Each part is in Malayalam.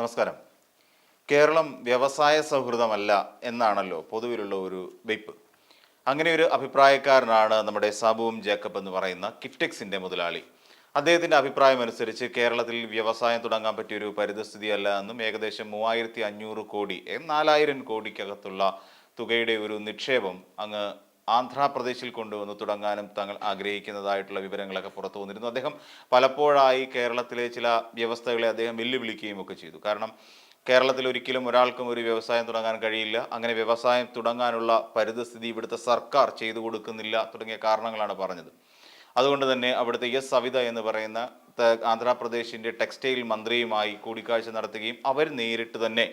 നമസ്കാരം. കേരളം വ്യവസായ സൗഹൃദമല്ല എന്നാണല്ലോ പൊതുവിലുള്ള ഒരു വെയ്പ്പ്. അങ്ങനെ ഒരു അഭിപ്രായക്കാരനാണ് നമ്മുടെ സാബുവും ജേക്കബ് എന്ന് പറയുന്ന കിഫ്റ്റെക്സിന്റെ മുതലാളി. അദ്ദേഹത്തിന്റെ അഭിപ്രായം അനുസരിച്ച് കേരളത്തിൽ വ്യവസായം തുടങ്ങാൻ പറ്റിയൊരു പരിതസ്ഥിതി അല്ല എന്നും ഏകദേശം മൂവായിരത്തി അഞ്ഞൂറ് കോടി നാലായിരം കോടിക്കകത്തുള്ള തുകയുടെ ഒരു നിക്ഷേപം അങ്ങ് ആന്ധ്രാപ്രദേശിൽ കൊണ്ടുവന്ന് തുടങ്ങാനും തങ്ങൾ ആഗ്രഹിക്കുന്നതായിട്ടുള്ള വിവരങ്ങളൊക്കെ പുറത്തു വന്നിരുന്നു. അദ്ദേഹം പലപ്പോഴായി കേരളത്തിലെ ചില വ്യവസ്ഥകളെ അദ്ദേഹം വെല്ലുവിളിക്കുകയും ഒക്കെ ചെയ്തു. കാരണം കേരളത്തിൽ ഒരിക്കലും ഒരാൾക്കും ഒരു വ്യവസായം തുടങ്ങാൻ കഴിയില്ല. അങ്ങനെ വ്യവസായം തുടങ്ങാനുള്ള പരിതസ്ഥിതി ഇവിടുത്തെ സർക്കാർ ചെയ്തു കൊടുക്കുന്നില്ല തുടങ്ങിയ കാരണങ്ങളാണ് പറഞ്ഞത്. അതുകൊണ്ട് തന്നെ അവിടുത്തെ എസ് സവിത എന്ന് പറയുന്ന ആന്ധ്രാപ്രദേശിന്റെ ടെക്സ്റ്റൈൽ മന്ത്രിയുമായി കൂടിക്കാഴ്ച നടത്തുകയും അവർ നേരിട്ട് തന്നെ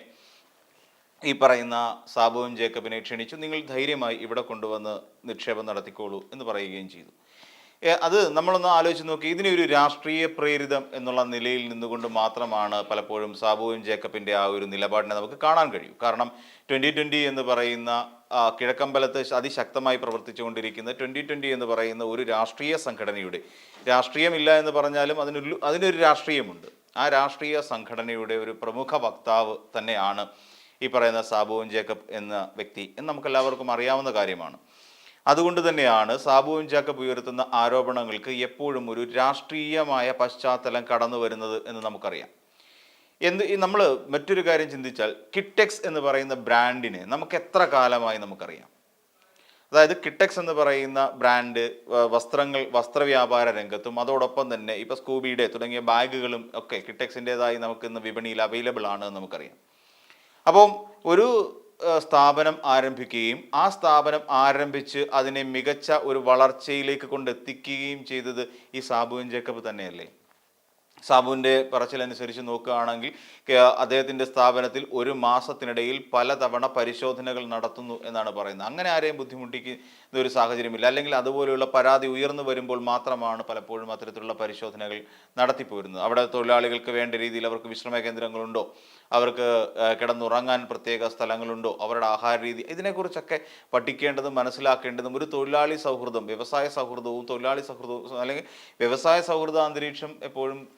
ഈ പറയുന്ന സാബുവും ജേക്കബിനെ ക്ഷണിച്ചു നിങ്ങൾ ധൈര്യമായി ഇവിടെ കൊണ്ടുവന്ന് നിക്ഷേപം നടത്തിക്കോളൂ എന്ന് പറയുകയും ചെയ്തു. അത് നമ്മളൊന്ന് ആലോചിച്ച് നോക്കി. ഇതിനെ ഒരു രാഷ്ട്രീയ പ്രേരിതം എന്നുള്ള നിലയിൽ നിന്നുകൊണ്ട് മാത്രമാണ് പലപ്പോഴും സാബുവും ജേക്കബിന്റെ ആ ഒരു നിലപാടിനെ നമുക്ക് കാണാൻ കഴിയും. കാരണം ട്വന്റി ട്വന്റി എന്ന് പറയുന്ന കിഴക്കമ്പലത്ത് അതിശക്തമായി പ്രവർത്തിച്ചുകൊണ്ടിരിക്കുന്ന ട്വന്റി ട്വന്റി എന്ന് പറയുന്ന ഒരു രാഷ്ട്രീയ സംഘടനയുടെ രാഷ്ട്രീയമില്ല എന്ന് പറഞ്ഞാലും അതിന് അതിനൊരു രാഷ്ട്രീയമുണ്ട്. ആ രാഷ്ട്രീയ സംഘടനയുടെ ഒരു പ്രമുഖ വക്താവ് തന്നെയാണ് ഈ പറയുന്ന സാബുവും ജേക്കബ് എന്ന വ്യക്തി എന്ന് നമുക്ക് എല്ലാവർക്കും അറിയാവുന്ന കാര്യമാണ്. അതുകൊണ്ട് തന്നെയാണ് സാബുവും ജേക്കബ് ഉയർത്തുന്ന ആരോപണങ്ങൾക്ക് എപ്പോഴും ഒരു രാഷ്ട്രീയമായ പശ്ചാത്തലം കടന്നു വരുന്നത് എന്ന് നമുക്കറിയാം. എന്ത് നമ്മൾ മറ്റൊരു കാര്യം ചിന്തിച്ചാൽ കിറ്റെക്സ് എന്ന് പറയുന്ന ബ്രാൻഡിനെ നമുക്ക് എത്ര കാലമായി നമുക്കറിയാം. അതായത് കിട്ടെക്സ് എന്ന് പറയുന്ന ബ്രാൻഡ് വസ്ത്രങ്ങൾ വസ്ത്രവ്യാപാര രംഗത്തും അതോടൊപ്പം തന്നെ ഇപ്പോൾ സ്കൂബിയുടെ തുടങ്ങിയ ബാഗുകളും ഒക്കെ കിറ്റെക്സിന്റെതായി നമുക്ക് ഇന്ന് വിപണിയിൽ അവൈലബിൾ ആണ് എന്ന് നമുക്കറിയാം. അപ്പം ഒരു സ്ഥാപനം ആരംഭിക്കുകയും ആ സ്ഥാപനം ആരംഭിച്ച് അതിനെ മികച്ച ഒരു വളർച്ചയിലേക്ക് കൊണ്ടെത്തിക്കുകയും ചെയ്തത് ഈ സാബുവിൻ ജേക്കബ് തന്നെയല്ലേ? സാബുവിന്റെ പറച്ചിലനുസരിച്ച് നോക്കുകയാണെങ്കിൽ അദ്ദേഹത്തിന്റെ സ്ഥാപനത്തിൽ ഒരു മാസത്തിനിടയിൽ പലതവണ പരിശോധനകൾ നടത്തുന്നു എന്നാണ് പറയുന്നത്. അങ്ങനെ ആരെയും ബുദ്ധിമുട്ടിക്കുന്ന ഒരു സാഹചര്യമില്ല. അല്ലെങ്കിൽ അതുപോലെയുള്ള പരാതി ഉയർന്നു വരുമ്പോൾ മാത്രമാണ് പലപ്പോഴും അത്തരത്തിലുള്ള പരിശോധനകൾ നടത്തിപ്പോരുന്നത് അവിടെ തൊഴിലാളികൾക്ക് വേണ്ട രീതിയിൽ അവർക്ക് വിശ്രമ കേന്ദ്രങ്ങളുണ്ടോ? അവർക്ക് കിടന്നുറങ്ങാൻ പ്രത്യേക സ്ഥലങ്ങളുണ്ടോ? അവരുടെ ആഹാര രീതി ഇതിനെക്കുറിച്ചൊക്കെ പഠിക്കേണ്ടതും മനസ്സിലാക്കേണ്ടതും ഒരു തൊഴിലാളി സൗഹൃദം വ്യവസായ സൗഹൃദവും തൊഴിലാളി സൗഹൃദവും അല്ലെങ്കിൽ വ്യവസായ സൗഹൃദ അന്തരീക്ഷം എപ്പോഴും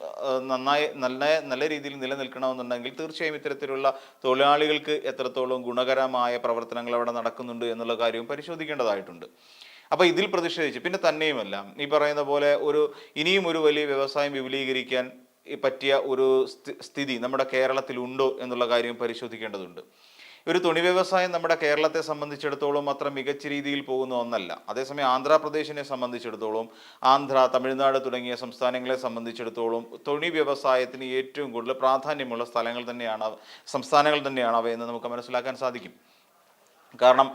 നന്നായി നല്ല നല്ല രീതിയിൽ നിലനിൽക്കണമെന്നുണ്ടെങ്കിൽ തീർച്ചയായും ഇത്തരത്തിലുള്ള തൊഴിലാളികൾക്ക് എത്രത്തോളം ഗുണകരമായ പ്രവർത്തനങ്ങൾ അവിടെ നടക്കുന്നുണ്ട് എന്നുള്ള കാര്യവും പരിശോധിക്കേണ്ടതായിട്ടുണ്ട്. അപ്പോൾ ഇതിൽ പ്രതിഷേധിച്ച് പിന്നെ തന്നെയുമല്ല ഈ പറയുന്ന പോലെ ഒരു ഇനിയും ഒരു വലിയ വ്യവസായം വിപുലീകരിക്കാൻ പറ്റിയ ഒരു സ്ഥിതി നമ്മുടെ കേരളത്തിൽ ഉണ്ടോ എന്നുള്ള കാര്യം പരിശോധിക്കേണ്ടതുണ്ട്. ഒരു തുണി വ്യവസായം നമ്മുടെ കേരളത്തെ സംബന്ധിച്ചിടത്തോളം അത്ര മികച്ച രീതിയിൽ പോകുന്ന ഒന്നല്ല. അതേസമയം ആന്ധ്രാപ്രദേശിനെ സംബന്ധിച്ചിടത്തോളം ആന്ധ്ര തമിഴ്നാട് തുടങ്ങിയ സംസ്ഥാനങ്ങളെ സംബന്ധിച്ചിടത്തോളം തുണി വ്യവസായത്തിന് ഏറ്റവും കൂടുതൽ പ്രാധാന്യമുള്ള സ്ഥലങ്ങൾ തന്നെയാണ് സംസ്ഥാനങ്ങൾ തന്നെയാണ് അവയെന്ന് നമുക്ക് മനസ്സിലാക്കാൻ സാധിക്കും. കാരണം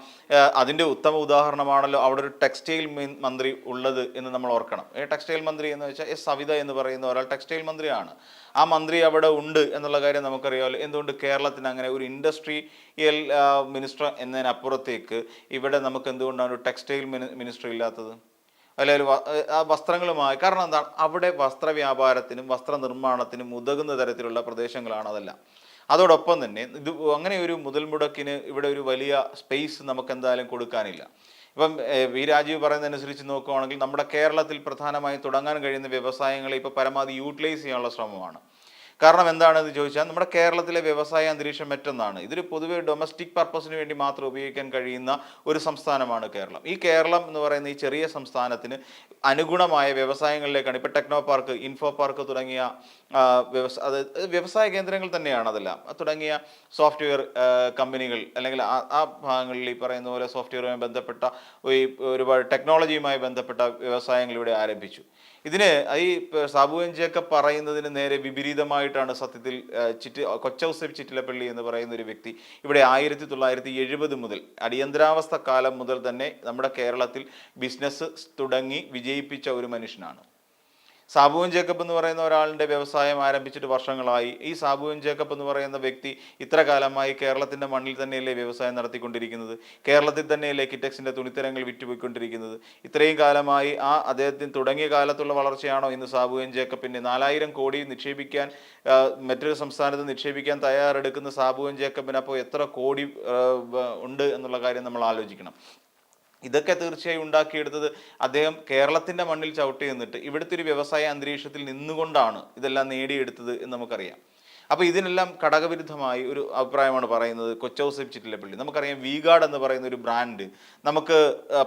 അതിന്റെ ഉത്തമ ഉദാഹരണമാണല്ലോ അവിടെ ഒരു ടെക്സ്റ്റൈൽ മന്ത്രി ഉള്ളത് എന്ന് നമ്മൾ ഓർക്കണം. ഈ ടെക്സ്റ്റൈൽ മന്ത്രി എന്ന് വെച്ചാൽ എസ് സവിത എന്ന് പറയുന്ന ഒരാൾ ടെക്സ്റ്റൈൽ മന്ത്രിയാണ്. ആ മന്ത്രി അവിടെ ഉണ്ട് എന്നുള്ള കാര്യം നമുക്കറിയാമല്ലോ. എന്തുകൊണ്ട് കേരളത്തിന് അങ്ങനെ ഒരു ഇൻഡസ്ട്രിയൽ മിനിസ്റ്റർ എന്നതിനപ്പുറത്തേക്ക് ഇവിടെ നമുക്ക് എന്തുകൊണ്ടാണ് ഒരു ടെക്സ്റ്റൈൽ മിനിസ്റ്റർ ഇല്ലാത്തത്? അല്ലെങ്കിൽ ആ വസ്ത്രങ്ങളുമായി കാരണം എന്താണ്? അവിടെ വസ്ത്ര വ്യാപാരത്തിനും വസ്ത്രനിർമ്മാണത്തിനും ഉതകുന്ന തരത്തിലുള്ള പ്രദേശങ്ങളാണ് അതെല്ലാം. അതോടൊപ്പം തന്നെ ഇത് അങ്ങനെ ഒരു മുതൽ മുടക്കിന് ഇവിടെ ഒരു വലിയ സ്പേസ് നമുക്ക് എന്തായാലും കൊടുക്കാനില്ല. ഇപ്പം വി രാജീവ് പറയുന്നതനുസരിച്ച് നോക്കുകയാണെങ്കിൽ നമ്മുടെ കേരളത്തിൽ പ്രധാനമായും തുടങ്ങാൻ കഴിയുന്ന വ്യവസായങ്ങളെ ഇപ്പോൾ പരമാവധി യൂട്ടിലൈസ് ചെയ്യാനുള്ള ശ്രമമാണ്. കാരണം എന്താണെന്ന് ചോദിച്ചാൽ നമ്മുടെ കേരളത്തിലെ വ്യവസായ അന്തരീക്ഷം മറ്റൊന്നാണ്. ഇതൊരു പൊതുവെ ഡൊമസ്റ്റിക് പർപ്പസിന് വേണ്ടി മാത്രം ഉപയോഗിക്കാൻ കഴിയുന്ന ഒരു സംസ്ഥാനമാണ് കേരളം. ഈ കേരളം എന്ന് പറയുന്ന ഈ ചെറിയ സംസ്ഥാനത്തിന് അനുഗുണമായ വ്യവസായങ്ങളിലേക്കാണ്. ഇപ്പോൾ ടെക്നോ പാർക്ക് ഇൻഫോ പാർക്ക് തുടങ്ങിയ വ്യവസായ വ്യവസ വ്യവസായ കേന്ദ്രങ്ങൾ തന്നെയാണ് അതെല്ലാം. തുടങ്ങിയ സോഫ്റ്റ്വെയർ കമ്പനികൾ അല്ലെങ്കിൽ ആ ആ ഭാഗങ്ങളിൽ ഈ പറയുന്ന പോലെ സോഫ്റ്റ്വെയറുമായി ബന്ധപ്പെട്ട ഈ ഒരുപാട് ടെക്നോളജിയുമായി ബന്ധപ്പെട്ട വ്യവസായങ്ങൾ ഇവിടെ ആരംഭിച്ചു. ഇതിന് ഈ സാബുവഞ്ചിയൊക്കെ പറയുന്നതിന് നേരെ വിപരീതമായിട്ടാണ് സത്യത്തിൽ ചിറ്റ് കൊച്ചൗസഫ് ചിറ്റിലപ്പള്ളി എന്ന് പറയുന്ന ഒരു വ്യക്തി ഇവിടെ ആയിരത്തി തൊള്ളായിരത്തി എഴുപത് മുതൽ അടിയന്തരാവസ്ഥ കാലം മുതൽ തന്നെ നമ്മുടെ കേരളത്തിൽ ബിസിനസ് തുടങ്ങി വിജയിപ്പിച്ച ഒരു മനുഷ്യനാണ്. സാബുവൻ ജേക്കബ് എന്ന് പറയുന്ന ഒരാളിന്റെ വ്യവസായം ആരംഭിച്ചിട്ട് വർഷങ്ങളായി. ഈ സാബുവൻ ജേക്കബ് എന്ന് പറയുന്ന വ്യക്തി ഇത്ര കാലമായി കേരളത്തിന്റെ മണ്ണിൽ തന്നെയല്ലേ വ്യവസായം നടത്തിക്കൊണ്ടിരിക്കുന്നത്? കേരളത്തിൽ തന്നെയല്ലേ കിറ്റക്സിന്റെ തുണിത്തരങ്ങൾ വിറ്റുപോയിക്കൊണ്ടിരിക്കുന്നത്? ഇത്രയും കാലമായി ആ അദ്ദേഹത്തിന് തുടങ്ങിയ കാലത്തുള്ള വളർച്ചയാണോ ഇന്ന് സാബുവൻ ജേക്കബിന്റെ നാലായിരം കോടി നിക്ഷേപിക്കാൻ മറ്റൊരു സംസ്ഥാനത്ത് നിക്ഷേപിക്കാൻ തയ്യാറെടുക്കുന്ന സാബുവൻ ജേക്കബിന് അപ്പോൾ എത്ര കോടി ഉണ്ട് എന്നുള്ള കാര്യം നമ്മൾ ആലോചിക്കണം. ഇതൊക്കെ തീർച്ചയായും ഉണ്ടാക്കിയെടുത്തത് അദ്ദേഹം കേരളത്തിന്റെ മണ്ണിൽ ചവിട്ടി നിന്നിട്ട് ഇവിടുത്തെ ഒരു വ്യവസായ അന്തരീക്ഷത്തിൽ നിന്നുകൊണ്ടാണ് ഇതെല്ലാം നേടിയെടുത്തത് എന്ന് നമുക്കറിയാം. അപ്പോൾ ഇതിനെല്ലാം ഘടകവിരുദ്ധമായി ഒരു അഭിപ്രായമാണ് പറയുന്നത് കൊച്ചൗസേപ്പ് ചിറ്റിലപ്പള്ളി നമുക്കറിയാം വീഗാർഡ് എന്ന് പറയുന്ന ഒരു ബ്രാൻഡ് നമുക്ക്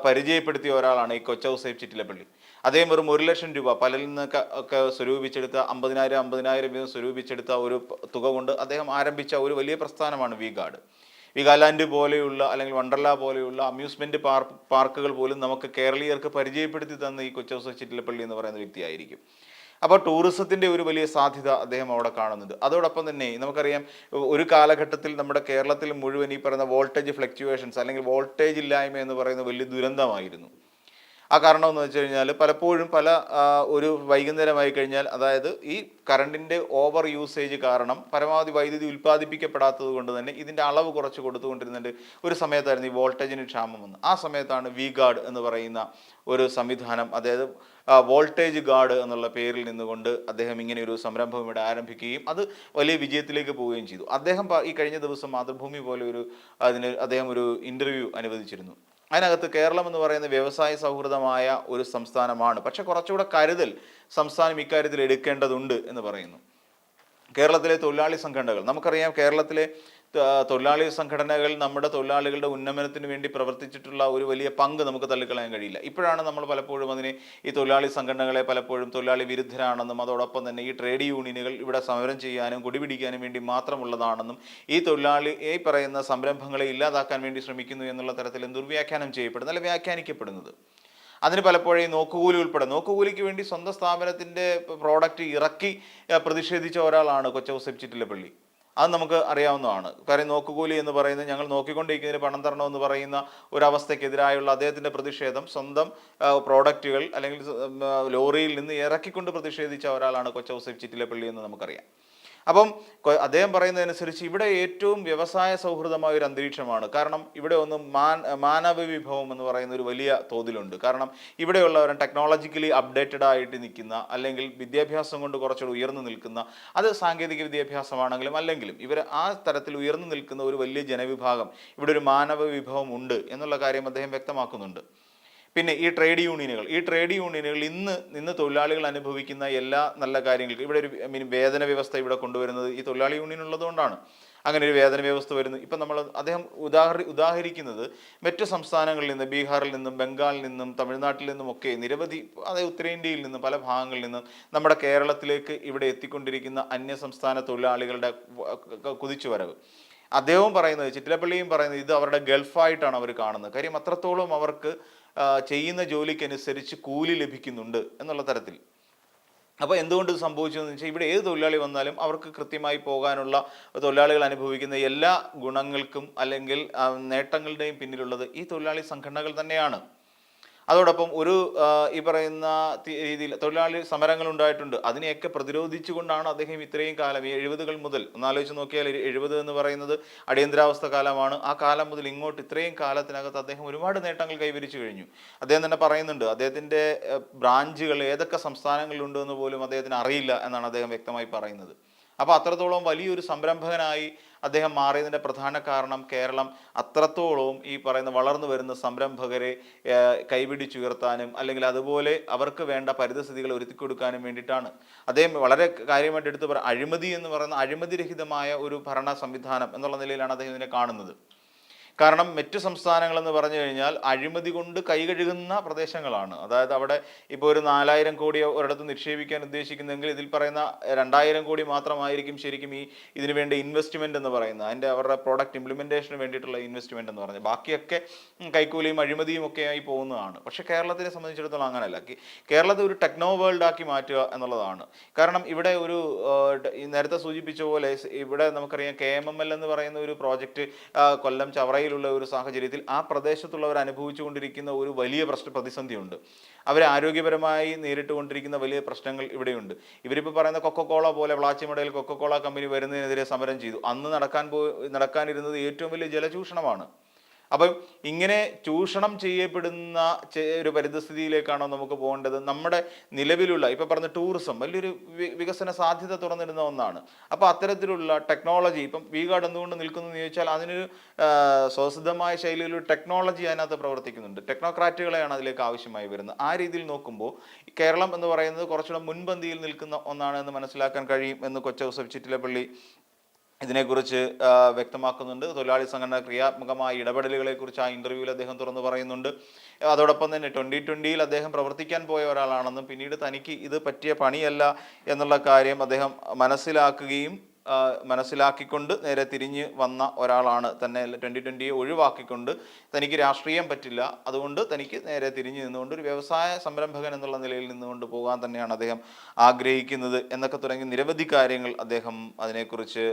പരിചയപ്പെടുത്തിയ ഒരാളാണ് ഈ കൊച്ചൗസേപ്പ് ചിറ്റിലപ്പള്ളി അദ്ദേഹം വെറും ഒരു ലക്ഷം രൂപ പലരിൽ നിന്നൊക്കെ ഒക്കെ സ്വരൂപിച്ചെടുത്ത അമ്പതിനായിരം അമ്പതിനായിരം വീതം സ്വരൂപിച്ചെടുത്ത ഒരു തുക കൊണ്ട് അദ്ദേഹം ആരംഭിച്ച ഒരു വലിയ പ്രസ്ഥാനമാണ് വീഗാർഡ് വികാലാൻഡ് പോലെയുള്ള അല്ലെങ്കിൽ വണ്ടർല പോലെയുള്ള അമ്യൂസ്മെന്റ് പാർക്ക് പാർക്കുകൾ പോലും നമുക്ക് കേരളീയർക്ക് പരിചയപ്പെടുത്തി തന്ന ഈ കൊച്ചൗസ ചിറ്റിലപ്പള്ളി എന്ന് പറയുന്ന വ്യക്തിയായിരിക്കും. അപ്പോൾ ടൂറിസത്തിന്റെ ഒരു വലിയ സാധ്യത അദ്ദേഹം അവിടെ കാണുന്നുണ്ട്. അതോടൊപ്പം തന്നെ നമുക്കറിയാം ഒരു കാലഘട്ടത്തിൽ നമ്മുടെ കേരളത്തിൽ മുഴുവൻ ഈ പറയുന്ന വോൾട്ടേജ് ഫ്ലക്ച്വേഷൻസ് അല്ലെങ്കിൽ വോൾട്ടേജ് ഇല്ലായ്മ എന്ന് പറയുന്ന വലിയ ദുരന്തമായിരുന്നു. ആ കാരണം എന്ന് വെച്ച് കഴിഞ്ഞാൽ പലപ്പോഴും പല ഒരു വൈകുന്നേരമായി കഴിഞ്ഞാൽ അതായത് ഈ കറണ്ടിന്റെ ഓവർ യൂസേജ് കാരണം പരമാവധി വൈദ്യുതി ഉൽപ്പാദിപ്പിക്കപ്പെടാത്തത് കൊണ്ട് തന്നെ ഇതിന്റെ അളവ് കുറച്ച് കൊടുത്തുകൊണ്ടിരുന്നുണ്ട്. ഒരു സമയത്തായിരുന്നു ഈ വോൾട്ടേജിന് ക്ഷാമം വന്ന് ആ സമയത്താണ് വി ഗാർഡ് എന്ന് പറയുന്ന ഒരു സംവിധാനം അതായത് വോൾട്ടേജ് ഗാർഡ് എന്നുള്ള പേരിൽ നിന്നുകൊണ്ട് അദ്ദേഹം ഇങ്ങനെ ഒരു സംരംഭം ഇവിടെ ആരംഭിക്കുകയും അത് വലിയ വിജയത്തിലേക്ക് പോവുകയും ചെയ്തു. അദ്ദേഹം ഈ കഴിഞ്ഞ ദിവസം മാതൃഭൂമി പോലെ ഒരു അതിന് അദ്ദേഹം ഒരു ഇന്റർവ്യൂ അനുവദിച്ചിരുന്നു. അതിനകത്ത് കേരളം എന്ന് പറയുന്ന വ്യവസായ സൗഹൃദമായ ഒരു സംസ്ഥാനമാണ്. പക്ഷെ കുറച്ചുകൂടെ കരുതൽ സംസ്ഥാനം ഇക്കാര്യത്തിൽ എടുക്കേണ്ടതുണ്ട് എന്ന് പറയുന്നു. കേരളത്തിലെ തൊഴിലാളി സംഘടനകൾ നമുക്കറിയാം കേരളത്തിലെ തൊഴിലാളി സംഘടനകൾ നമ്മുടെ തൊഴിലാളികളുടെ ഉന്നമനത്തിന് വേണ്ടി പ്രവർത്തിച്ചിട്ടുള്ള ഒരു വലിയ പങ്ക് നമുക്ക് തള്ളിക്കളയാൻ കഴിയില്ല. ഇപ്പോഴാണ് നമ്മൾ പലപ്പോഴും അതിനെ ഈ തൊഴിലാളി സംഘടനകളെ പലപ്പോഴും തൊഴിലാളി വിരുദ്ധരാണെന്നും അതോടൊപ്പം തന്നെ ഈ ട്രേഡ് യൂണിയനുകൾ ഇവിടെ സമരം ചെയ്യാനും കുടിപിടിക്കാനും വേണ്ടി മാത്രമുള്ളതാണെന്നും ഈ തൊഴിലാളി ഈ പറയുന്ന സംരംഭങ്ങളെ ഇല്ലാതാക്കാൻ വേണ്ടി ശ്രമിക്കുന്നു എന്നുള്ള തരത്തിൽ ദുർവ്യാഖ്യാനം ചെയ്യപ്പെടുന്നത് അല്ലെങ്കിൽ വ്യാഖ്യാനിക്കപ്പെടുന്നത്? അതിന് പലപ്പോഴും നോക്കുകൂലി ഉൾപ്പെടെ നോക്കുകൂലിക്ക് വേണ്ടി സ്വന്തം സ്ഥാപനത്തിന്റെ പ്രോഡക്റ്റ് ഇറക്കി പ്രതിഷേധിച്ച ഒരാളാണ് കൊച്ചൗസെപ്പ് ചിറ്റിലപ്പള്ളി. അത് നമുക്ക് അറിയാവുന്നതാണ്. കാര്യം നോക്കുകൂലി എന്ന് പറയുന്നത് ഞങ്ങൾ നോക്കിക്കൊണ്ടിരിക്കുന്നതിന് പണം തരണമെന്ന് പറയുന്ന ഒരവസ്ഥയ്ക്കെതിരായുള്ള അദ്ദേഹത്തിന്റെ പ്രതിഷേധം സ്വന്തം പ്രോഡക്റ്റുകൾ അല്ലെങ്കിൽ ലോറിയിൽ നിന്ന് ഇറക്കിക്കൊണ്ട് പ്രതിഷേധിച്ച ഒരാളാണ് കൊച്ചൗസഫ് ചിറ്റിലപ്പള്ളി എന്ന് നമുക്കറിയാം. അപ്പം അദ്ദേഹം പറയുന്നതനുസരിച്ച് ഇവിടെ ഏറ്റവും വ്യവസായ സൗഹൃദമായ ഒരു അന്തരീക്ഷമാണ്. കാരണം ഇവിടെ ഒന്ന് മാൻ മാനവ വിഭവം എന്ന് പറയുന്ന ഒരു വലിയ തോതിലുണ്ട്. കാരണം ഇവിടെയുള്ളവർ ടെക്നോളജിക്കലി അപ്ഡേറ്റഡ് ആയിട്ട് നിൽക്കുന്ന അല്ലെങ്കിൽ വിദ്യാഭ്യാസം കൊണ്ട് കുറച്ചുകൂടി ഉയർന്നു നിൽക്കുന്ന അത് സാങ്കേതിക വിദ്യാഭ്യാസമാണെങ്കിലും അല്ലെങ്കിലും ഇവർ ആ തരത്തിൽ ഉയർന്നു നിൽക്കുന്ന ഒരു വലിയ ജനവിഭാഗം ഇവിടെ ഒരു മാനവ വിഭവം ഉണ്ട് എന്നുള്ള കാര്യം അദ്ദേഹം വ്യക്തമാക്കുന്നുണ്ട്. പിന്നെ ഈ ട്രേഡ് യൂണിയനുകൾ. ഈ ട്രേഡ് യൂണിയനുകൾ ഇന്ന് ഇന്ന് തൊഴിലാളികൾ അനുഭവിക്കുന്ന എല്ലാ നല്ല കാര്യങ്ങൾക്കും ഇവിടെ ഒരു മീൻ വേതന വ്യവസ്ഥ ഇവിടെ കൊണ്ടുവരുന്നത് ഈ തൊഴിലാളി യൂണിയൻ ഉള്ളതുകൊണ്ടാണ്. അങ്ങനെ ഒരു വേതന വ്യവസ്ഥ വരുന്നു. ഇപ്പം നമ്മൾ അദ്ദേഹം ഉദാഹരി ഉദാഹരിക്കുന്നത് മറ്റു സംസ്ഥാനങ്ങളിൽ നിന്ന് ബീഹാറിൽ നിന്നും ബംഗാളിൽ നിന്നും തമിഴ്നാട്ടിൽ നിന്നും ഒക്കെ നിരവധി അതായത് ഉത്തരേന്ത്യയിൽ നിന്നും പല ഭാഗങ്ങളിൽ നിന്നും നമ്മുടെ കേരളത്തിലേക്ക് ഇവിടെ എത്തിക്കൊണ്ടിരിക്കുന്ന അന്യ സംസ്ഥാന തൊഴിലാളികളുടെ കുതിച്ചു കുതിച്ചുവരവ്. അദ്ദേഹവും പറയുന്നത് ചിറ്റിലപ്പള്ളിയും പറയുന്നത് ഇത് അവരുടെ ഗൾഫായിട്ടാണ് അവർ കാണുന്നത്. കാര്യം അത്രത്തോളം അവർക്ക് ചെയ്യുന്ന ജോലിക്കനുസരിച്ച് കൂലി ലഭിക്കുന്നുണ്ട് എന്നുള്ള തരത്തിൽ. അപ്പോൾ എന്തുകൊണ്ട് ഇത് സംഭവിച്ചു എന്ന് വെച്ചാൽ ഇവിടെ ഏത് തൊഴിലാളി വന്നാലും അവർക്ക് കൃത്യമായി പോകാനുള്ള തൊഴിലാളികൾ അനുഭവിക്കുന്ന എല്ലാ ഗുണങ്ങൾക്കും അല്ലെങ്കിൽ നേട്ടങ്ങളുടെയും പിന്നിലുള്ളത് ഈ തൊഴിലാളി സംഘടനകൾ തന്നെയാണ്. അതോടൊപ്പം ഒരു ഈ പറയുന്ന രീതിയിൽ തൊഴിലാളി സമരങ്ങൾ ഉണ്ടായിട്ടുണ്ട് അതിനെയൊക്കെ പ്രതിരോധിച്ചുകൊണ്ടാണ് അദ്ദേഹം ഇത്രയും കാലം ഈ എഴുപതുകൾ മുതൽ ഒന്നാലോചിച്ച് നോക്കിയാൽ എഴുപത് എന്ന് പറയുന്നത് അടിയന്തരാവസ്ഥ കാലമാണ്. ആ കാലം മുതൽ ഇങ്ങോട്ട് ഇത്രയും കാലത്തിനകത്ത് അദ്ദേഹം ഒരുപാട് നേട്ടങ്ങൾ കൈവരിച്ചു കഴിഞ്ഞു. അദ്ദേഹം തന്നെ പറയുന്നുണ്ട് അദ്ദേഹത്തിന്റെ ബ്രാഞ്ചുകൾ ഏതൊക്കെ സംസ്ഥാനങ്ങളിലുണ്ട് എന്ന് പോലും അദ്ദേഹത്തിന് അറിയില്ല എന്നാണ് അദ്ദേഹം വ്യക്തമായി പറയുന്നത്. അപ്പോൾ അത്രത്തോളം വലിയൊരു സംരംഭകനായി അദ്ദേഹം മാറിയതിന്റെ പ്രധാന കാരണം കേരളം അത്രത്തോളം ഈ പറയുന്ന വളർന്നു വരുന്ന സംരംഭകരെ കൈപിടിച്ചുയർത്താനും അല്ലെങ്കിൽ അതുപോലെ അവർക്ക് വേണ്ട പരിതസ്ഥിതികൾ ഒരുക്കി കൊടുക്കാനും വേണ്ടിയിട്ടാണ്. അദ്ദേഹം വളരെ കാര്യമായിട്ട് എടുത്ത് പറ അഴിമതി എന്ന് പറയുന്ന അഴിമതിരഹിതമായ ഒരു ഭരണ സംവിധാനം എന്നുള്ള നിലയിലാണ് അദ്ദേഹം ഇതിനെ കാണുന്നത്. കാരണം മറ്റു സംസ്ഥാനങ്ങൾ എന്ന് പറഞ്ഞു കഴിഞ്ഞാൽ അഴിമതി കൊണ്ട് കൈകഴുകുന്ന പ്രദേശങ്ങളാണ്. അതായത് അവിടെ ഇപ്പോൾ ഒരു നാലായിരം കോടി ഒരിടത്ത് നിക്ഷേപിക്കാൻ ഉദ്ദേശിക്കുന്നെങ്കിൽ ഇതിൽ പറയുന്ന രണ്ടായിരം കോടി മാത്രമായിരിക്കും ശരിക്കും ഈ ഇതിനു വേണ്ട ഇൻവെസ്റ്റ്മെന്റ് എന്ന് പറയുന്നത്. അതിന്റെ അവരുടെ പ്രോഡക്റ്റ് ഇംപ്ലിമെന്റേഷന് വേണ്ടിയിട്ടുള്ള ഇൻവെസ്റ്റ്മെന്റ് എന്ന് പറഞ്ഞത്. ബാക്കിയൊക്കെ കൈക്കൂലിയും അഴിമതിയും ഒക്കെ ആയി പോകുന്നതാണ്. പക്ഷേ കേരളത്തിനെ സംബന്ധിച്ചിടത്തോളം അങ്ങനെയല്ല. കേരളത്തെ ഒരു ടെക്നോ വേൾഡ് ആക്കി മാറ്റുക എന്നുള്ളതാണ്. കാരണം ഇവിടെ ഒരു നേരത്തെ സൂചിപ്പിച്ച പോലെ ഇവിടെ നമുക്കറിയാം കെ എം എം എൽ എന്ന് പറയുന്ന ഒരു പ്രോജക്റ്റ് കൊല്ലം ചവറയിലുള്ള ഒരു സാഹചര്യത്തിൽ ആ പ്രദേശത്തുള്ളവർ അനുഭവിച്ചുകൊണ്ടിരിക്കുന്ന ഒരു വലിയ പ്രശ്ന പ്രതിസന്ധിയുണ്ട്. അവർ ആരോഗ്യപരമായി നേരിട്ടുകൊണ്ടിരിക്കുന്ന വലിയ പ്രശ്നങ്ങൾ ഇവിടെയുണ്ട്. ഇവരിപ്പോൾ പറയുന്ന കൊക്കക്കോള പോലെ വളാച്ചിമടയിൽ കൊക്കക്കോള കമ്പനി വരുന്നതിനെതിരെ സമരം ചെയ്തു. അന്ന് നടക്കാൻ പോ നടക്കാനിരുന്നത് ഏറ്റവും വലിയ ജലചൂഷണമാണ്. അപ്പം ഇങ്ങനെ ചൂഷണം ചെയ്യപ്പെടുന്ന ഒരു പരിതസ്ഥിതിയിലേക്കാണോ നമുക്ക് പോകേണ്ടത്? നമ്മുടെ നിലവിലുള്ള ഇപ്പൊ പറഞ്ഞ ടൂറിസം വലിയൊരു വികസന സാധ്യത തുറന്നിരുന്ന ഒന്നാണ്. അപ്പോൾ അത്തരത്തിലുള്ള ടെക്നോളജി ഇപ്പം വി ഗാർഡ് എന്തുകൊണ്ട് നിൽക്കുന്നു എന്ന് ചോദിച്ചാൽ അതിനൊരു സ്വസിദ്ധമായ ശൈലിയിലൊരു ടെക്നോളജി അതിനകത്ത് പ്രവർത്തിക്കുന്നുണ്ട്. ടെക്നോക്രാറ്റുകളെയാണ് അതിലേക്ക് ആവശ്യമായി വരുന്നത്. ആ രീതിയിൽ നോക്കുമ്പോൾ കേരളം എന്ന് പറയുന്നത് കുറച്ചുകൂടെ മുൻപന്തിയിൽ നിൽക്കുന്ന ഒന്നാണ് എന്ന് മനസ്സിലാക്കാൻ കഴിയും എന്ന് കൊച്ച ജോസഫ് ചിറ്റിലപ്പള്ളി ഇതിനെക്കുറിച്ച് വ്യക്തമാക്കുന്നുണ്ട്. തൊഴിലാളി സംഘടന ക്രിയാത്മകമായ ഇടപെടലുകളെ കുറിച്ച് ആ ഇന്റർവ്യൂവിൽ അദ്ദേഹം തുറന്നു പറയുന്നുണ്ട്. അതോടൊപ്പം തന്നെ ട്വന്റി ട്വന്റിയിൽ അദ്ദേഹം പ്രവർത്തിക്കാൻ പോയ ഒരാളാണെന്നും പിന്നീട് തനിക്ക് ഇത് പറ്റിയ പണിയല്ല എന്നുള്ള കാര്യം അദ്ദേഹം മനസ്സിലാക്കുകയും മനസ്സിലാക്കിക്കൊണ്ട് നേരെ തിരിഞ്ഞ് വന്ന ഒരാളാണ് തന്നെ ട്വന്റി ട്വന്റിയെ ഒഴിവാക്കിക്കൊണ്ട് തനിക്ക് രാഷ്ട്രീയം പറ്റില്ല. അതുകൊണ്ട് തനിക്ക് നേരെ തിരിഞ്ഞ് നിന്നുകൊണ്ട് ഒരു വ്യവസായ സംരംഭകൻ എന്നുള്ള നിലയിൽ നിന്നുകൊണ്ട് പോകാൻ തന്നെയാണ് അദ്ദേഹം ആഗ്രഹിക്കുന്നത് എന്നൊക്കെ തുടങ്ങി നിരവധി കാര്യങ്ങൾ അദ്ദേഹം അതിനെക്കുറിച്ച്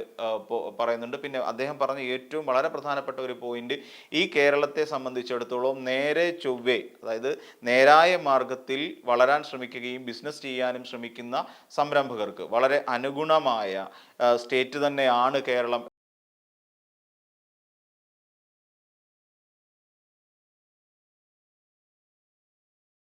പറയുന്നുണ്ട്. പിന്നെ അദ്ദേഹം പറഞ്ഞ ഏറ്റവും വളരെ പ്രധാനപ്പെട്ട ഒരു പോയിന്റ് ഈ കേരളത്തെ സംബന്ധിച്ചിടത്തോളം നേരെ ചൊവ്വേ അതായത് നേരായ മാർഗത്തിൽ വളരാൻ ശ്രമിക്കുകയും ബിസിനസ് ചെയ്യാനും ശ്രമിക്കുന്ന സംരംഭകർക്ക് വളരെ അനുഗുണമായ സ്റ്റേറ്റ് തന്നെയാണ് കേരളം